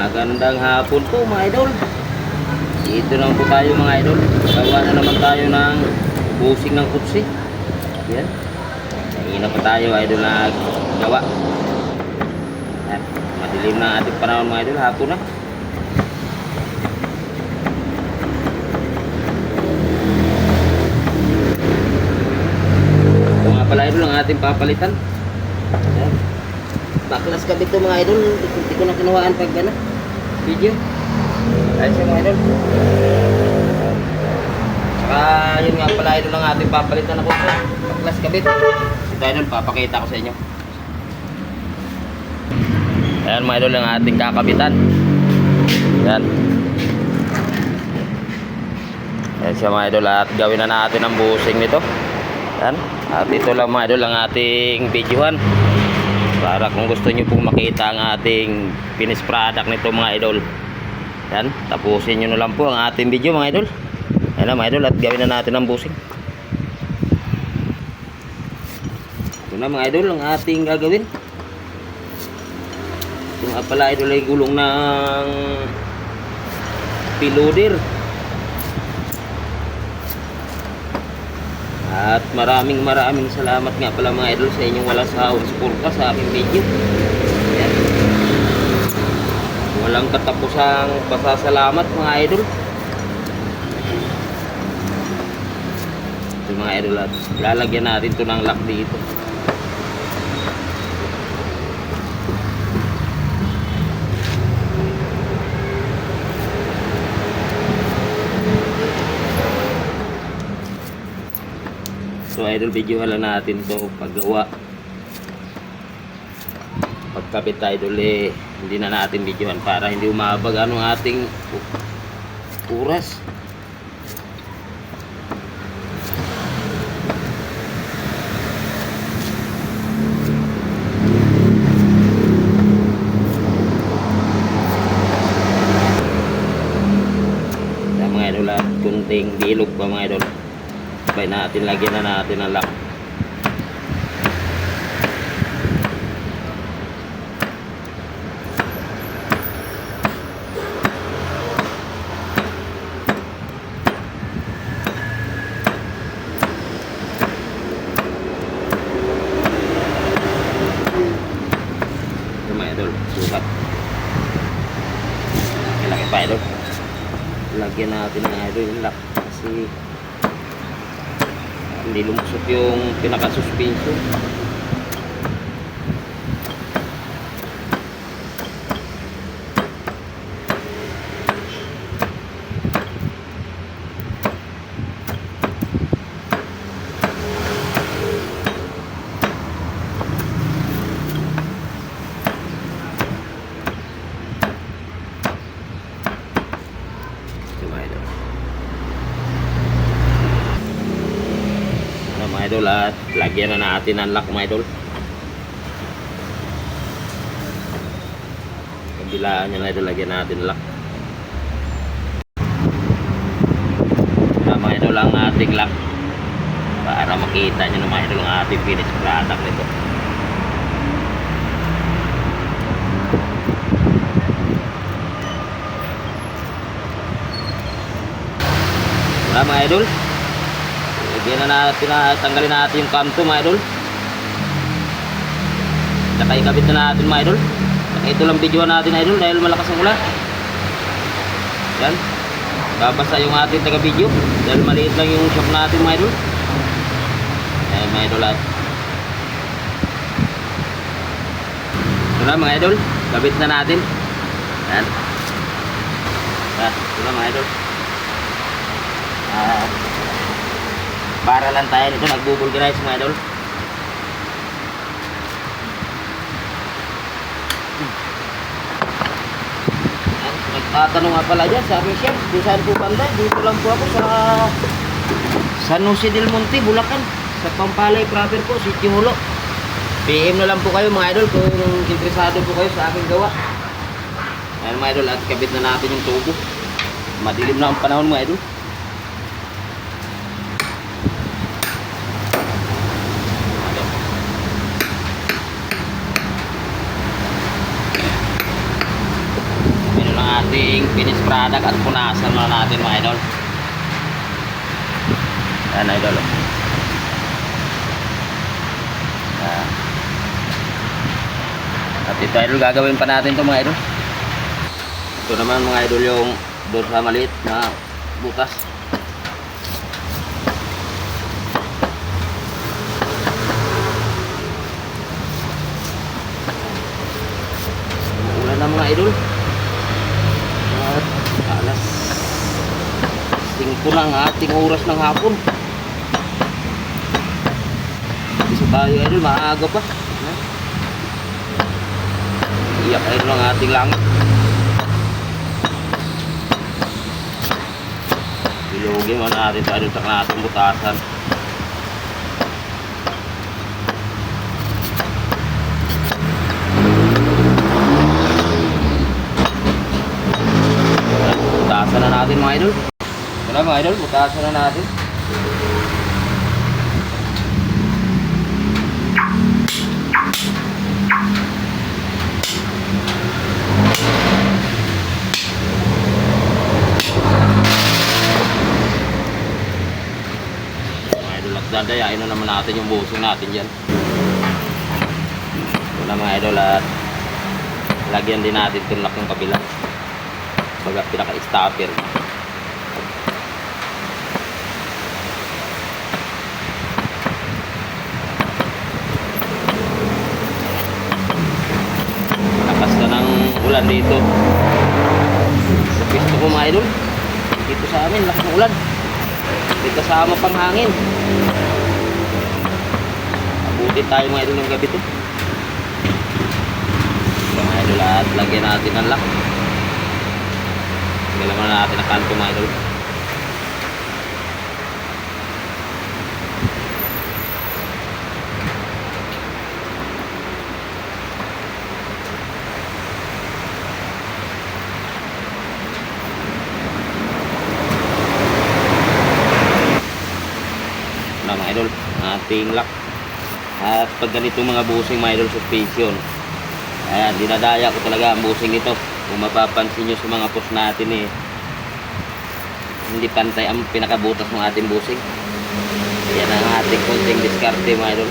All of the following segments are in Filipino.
Magandang hapon po mga idol. Dito naman po tayo mga idol. Gawa na naman tayo ng busing ng kutsi. Yan. Kanina pa tayo idol na gawa. Yan. Madilim na ating panahon mga idol. Hapon na. Ito nga pala idol ang ating papalitan. Yan. Baklas ka dito mga idol. Hindi ko na kinuhaan pag ano, video. Ayun siya mga idol. Saka yun nga pala idol ang ating papalitan na kutsa. Baklas kabit. Ito idol, papakita ko sa inyo. Ayan mga idol ang ating kakabitan. Yan. Ayan siya mga idol at gawin na natin ang busing nito. Yan. At ito lang mga idol ang ating videohan. Para kung gusto nyo pong makita ang ating finished product nito mga idol. Yan. Tapusin nyo na lang po ang ating video mga idol. Ayan na mga idol at gawin na natin ang busing. Ito na mga idol ang ating gagawin. Ito nga pala idol ay gulong ng piloder. At maraming maraming salamat nga pala mga idol sa inyong walang sawang suporta sa aking video. Ayan. Walang katapusang pasasalamat mga idol. Ito mga idol at lalagyan natin to ng lock dito. So idol video lang natin to paggawa. Pagkapit idol eh hindi na natin videohan para hindi umabag ano ating oras. At kunting bilog pa mga idol. Sabay natin lagyan na natin ang lock. Lagyan natin ng idol lock. Kasi hindi lumusot yung pinaka-suspension. Ito mga idol. Ano mga idol at lagyan na natin ang lock mga idol. Kabilaan na idol, lagyan natin lock. Ano mga idol ang ating lock. Para makita nyo na mga idol ang ating finished product nito. Wala mga idol. Lagyan na natin na tanggalin natin yung kanto mga idol. Saka ikabit na natin mga idol. Ito lang video natin idol dahil malakas ang ulan. Yan. Babasa yung ating taga video dahil maliit lang yung shop natin mga idol. Ayan mga idol at ito na mga idol. Kabit na natin. Yan. Yan. Ito na mga idol. Ah, para lang tayo nito nagbubulgarize mga idol. Ayan, Nagtatanong nga pala dyan sa aking chef, di saan po banda? Dito lang po ako sa San Jose del Monte, Bulacan. Sa Pampalay proper po, Sitio Hulo. PM na lang po kayo mga idol kung interesado po kayo sa aking gawa. Ayan mga idol, at kabit na natin yung tubo. Madilim na ang panahon mga idol. ating finished product at punasan muna natin mga idol. Yan idol. oh. Yan. At ito idol, gagawin pa natin to mga idol. Ito naman mga idol yung doon maliit na butas. Ulan na mga idol. At alas 5 ng ating oras ng hapon. Isa tayo idol, maaga pa. Iyak idol ang ating langit. Bilogin mo natin tayo sa kanatong butasan. Butasan na natin mga idol. Na mga idol, butasan na natin. Dadayain na naman natin yung busing natin dyan. Ito na mga idol at lagyan din natin lock yung kabila. Baga pinaka-stopper. Lakas na ng ulan dito. Sa ko mga idol. Dito sa amin, lakas ng ulan. May kasama pang hangin. Abuti tayo mga idol ng gabi to. Mga idol at lagyan natin ang lock. Galaman na natin ang kanto mga idol. na mga idol ating lock at pag ganito mga busing mga idol suspension ayan dinadaya ko talaga ang busing nito. Kung mapapansin nyo sa mga post natin eh hindi pantay ang pinakabutas ng ating busing. Yan ang ating konting diskarte mga idol.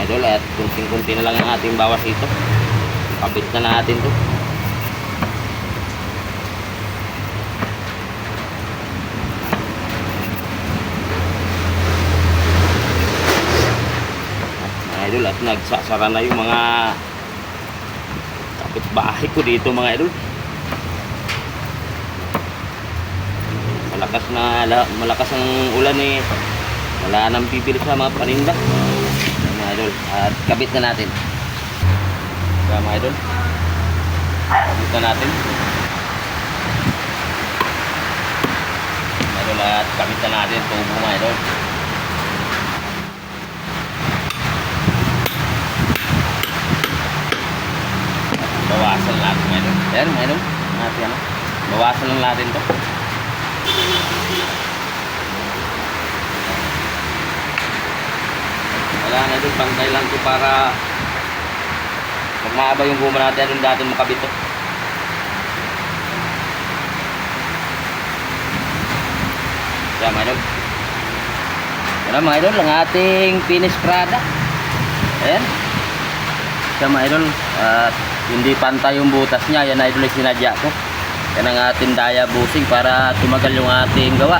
Idol at kunting-kunti na lang ang ating bawas ito kabit na natin to mga idol at nagsasara na yung mga kapitbahay ko dito mga idol. Malakas na la- malakas ang ulan eh. Wala nang bibili sa mga paninda. Mga idol at kabit na natin. Kaya mga idol? Kabit na natin. Mga idol at kabit na natin. Tubo mga idol bawasan natin ngayon. Ayan, ngayon. Natin ano. Bawasan lang natin to. Wala na doon, pantay lang to para pag maaba yung guma natin, anong dati makabit to. Kaya mga idol. Yan mga idol, ang ating finished product. Ayan. Kaya mga idol, at hindi pantay yung butas niya. Yan idol yung sinadya ko. Yan ang ating daya busing para tumagal yung ating gawa.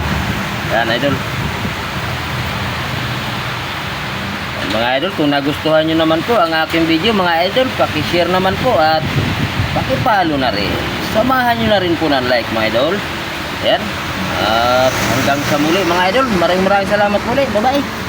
Yan idol. Mga idol, kung nagustuhan nyo naman po ang aking video, mga idol, pakishare naman po at pakipalo na rin. Samahan nyo na rin po ng like, mga idol. Yan. At hanggang sa muli, mga idol. Maraming maraming salamat muli. Bye-bye.